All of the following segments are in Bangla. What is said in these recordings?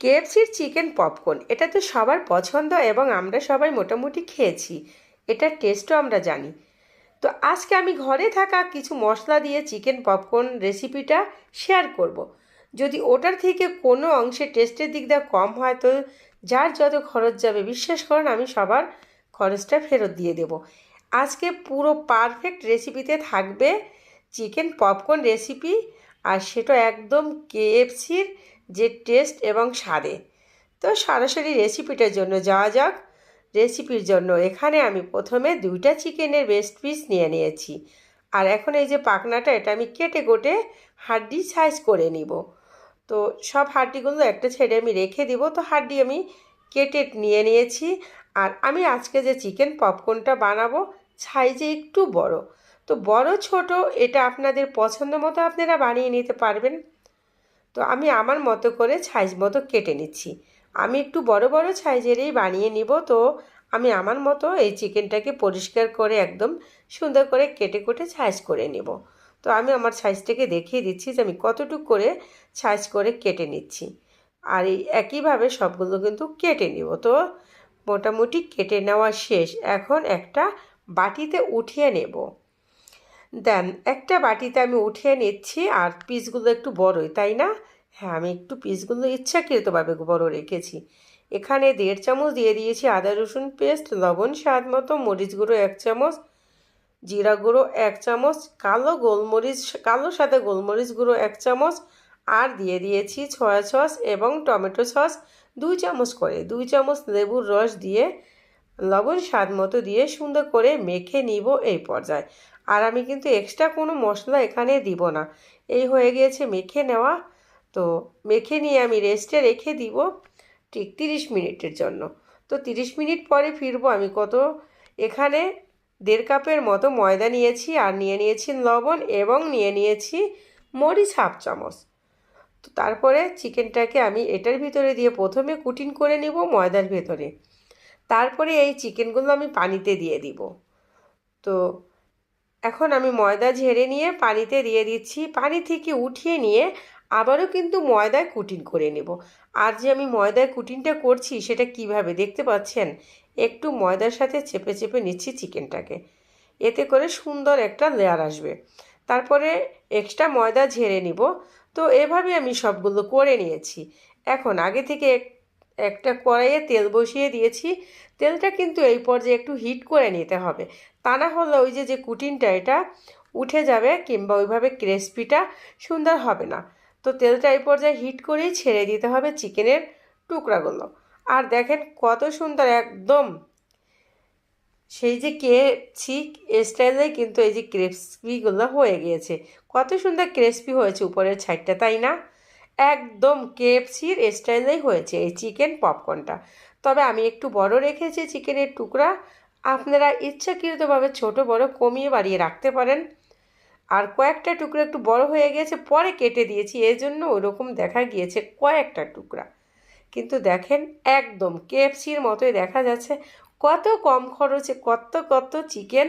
কেএফসির চিকেন পপকর্ন, এটা তো সবার পছন্দ এবং আমরা সবাই মোটামুটি খেয়েছি। এটার টেস্টও আমরা জানি। তো আজকে আমি ঘরে থাকা কিছু মশলা দিয়ে চিকেন পপকর্ন রেসিপিটা শেয়ার করব। যদি ওটার থেকে কোনো অংশে টেস্টের দিক দিয়ে কম হয়, তো যার যত খরচ যাবে, বিশ্বাস করেন, আমি সবার খরচটা ফেরত দিয়ে দেব। আজকে পুরো পারফেক্ট রেসিপিতে থাকবে চিকেন পপকর্ন রেসিপি আর সেটা একদম কেএফসির যে টেস্ট এবং স্বাদে। তো সরাসরি রেসিপিটার জন্য যাওয়া যাক। রেসিপির জন্য এখানে আমি প্রথমে দুইটা চিকেনের বেস্ট পিস নিয়ে নিয়েছি। আর এখন এই যে পাকনাটা, এটা আমি কেটে কোটে হাড্ডি সাইজ করে নিব। তো সব হাড্ডিগুলো একটা ছেড়ে আমি রেখে দিব। তো হাড্ডি আমি কেটে নিয়ে নিয়েছি। আর আমি আজকে যে চিকেন পপকর্নটা বানাবো সাইজে একটু বড়। তো বড়, ছোট, এটা আপনাদের পছন্দ মতো আপনারা বানিয়ে নিতে পারবেন। তো আমি আমার মতো করে সাইজ মতো কেটে নিচ্ছি। আমি একটু বড় বড় সাইজেরই বানিয়ে নিব, তো আমি আমার মতো এই চিকেনটাকে পরিষ্কার করে একদম সুন্দর করে কেটে কুটে সাইজ করে নেব। তো আমি আমার সাইজটাকে দেখিয়ে দিচ্ছি যে আমি কতটুকু করে সাইজ করে কেটে নিচ্ছি। আর এই একইভাবে সবগুলো কিন্তু কেটে নিব। তো মোটামুটি কেটে নেওয়া শেষ। এখন একটা বাটিতে উঠিয়ে নেব। দেন একটা বাটিতে আমি উঠিয়ে নিচ্ছি, আর পিসগুলো একটু বড়ই, তাই না? হ্যাঁ আমি একটু পিসগুলো ইচ্ছাকৃতভাবে বড় রেখেছি। এখানে দেড় চামচ দিয়ে দিয়েছি আদা, রসুন পেস্ট লবণ, স্বাদ মতো মরিচ গুঁড়ো এক চামচ, জিরা গুঁড়ো এক চামচ, কালো গোলমরিচ, কালো সাদা গোলমরিচ গুঁড়ো এক চামচ আর দিয়ে দিয়েছি ছয়া সস এবং টমেটো সস দুই চামচ করে। দুই চামচ লেবুর রস দিয়ে লবণ স্বাদ মতো দিয়ে সুন্দর করে মেখে নিব এই পর্যায়ে। আর আমি কিন্তু এক্সট্রা কোনো মশলা এখানে দিব না। এই হয়ে গিয়েছে মেখে নেওয়া। তো মেখে নিয়ে আমি রেস্টে রেখে দিব ঠিক তিরিশ মিনিটের জন্য। তো তিরিশ মিনিট পরে ফিরবো আমি কত? এখানে দেড় কাপের মতো ময়দা নিয়েছি আর নিয়ে নিয়েছি লবণ এবং নিয়ে নিয়েছি মরিচ হাফ চামচ। তো তারপরে চিকেনটাকে আমি এটার ভিতরে দিয়ে প্রথমে কুটিন করে নিব ময়দার ভেতরে। তারপরে এই চিকেনগুলো আমি পানিতে দিয়ে দিব। তো এখন আমি ময়দা ঝেড়ে নিয়ে পানিতে দিয়ে দিচ্ছি। পানি থেকে উঠিয়ে নিয়ে আবারও কিন্তু ময়দায় কুটিন করে নেব। আর যে আমি ময়দায় কুটিনটা করছি, সেটা কীভাবে দেখতে পাচ্ছেন? একটু ময়দার সাথে চেপে চেপে নিচ্ছি চিকেনটাকে। এতে করে সুন্দর একটা লেয়ার আসবে। তারপরে এক্সট্রা ময়দা ঝেড়ে নিব। তো এভাবে আমি সবগুলো করে নিয়েছি। এখন আগে থেকে একটা কড়াইয়ে তেল বসিয়ে দিয়েছি। তেলটা কিন্তু এই পর্যায়ে একটু হিট করে নিতে হবে। তা না হলে ওই যে যে কুটিনটা, এটা উঠে যাবে কিংবা ওইভাবে ক্রেসপিটা সুন্দর হবে না। তো তেলটা এই পর্যায়ে হিট করেই ছেড়ে দিতে হবে চিকেনের টুকরাগুলো। আর দেখেন কত সুন্দর একদম সেই যে কে ছিক স্টাইলে কিন্তু এই যে ক্রেসপিগুলো হয়ে গিয়েছে। কত সুন্দর ক্রেসপি হয়েছে উপরের ছাইডটা তাই না? একদম কেএফসির স্টাইলেই হয়েছে এই চিকেন পপকর্নটা তবে আমি একটু বড় রেখেছি চিকেনের টুকরা। আপনারা ইচ্ছাকৃতভাবে ছোট বড় কমিয়ে বাড়িয়ে রাখতে পারেন। আর কয়েকটা টুকরো একটু বড় হয়ে গিয়েছে, পরে কেটে দিয়েছি এই জন্য ওরকম দেখা গিয়েছে কয়েকটা টুকরা। কিন্তু দেখেন একদম কেএফসির মতোই দেখা যাচ্ছে, কত কম খরচে কত কত চিকেন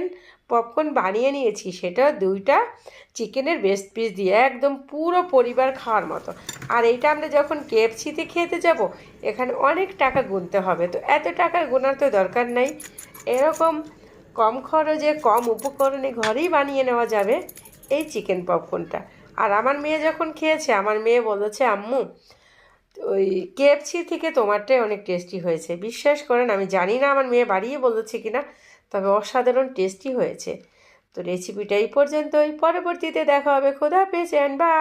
পপকর্ন বানিয়ে নিয়েছি, সেটা দুইটা চিকেনের বেস্ট পিস দিয়ে, একদম পুরো পরিবার খাওয়ার মতো। আর এইটা আমরা যখন কেএফসিতে খেতে যাব, এখানে অনেক টাকা গুনতে হবে, তো এত টাকার গোনার তো দরকার নাই। এরকম কম খরচে, কম উপকরণে ঘরেই বানিয়ে নেওয়া যাবে। এই চিকেন পপকর্নটা আর আমার মেয়ে যখন খেয়েছে, আমার মেয়ে বলেছে, আম্মু, ওই কেএফসি থেকে তোমারটাই অনেক টেস্টি হয়েছে। বিশ্বাস করেন, আমি জানি না আমার মেয়ে বাড়িয়ে বলেছে কিনা, তবে অসাধারণ টেস্টি হয়েছে। তো রেসিপিটা এই পর্যন্তই। পরবর্তীতে দেখা হবে। খোদা পেয়েছেন বা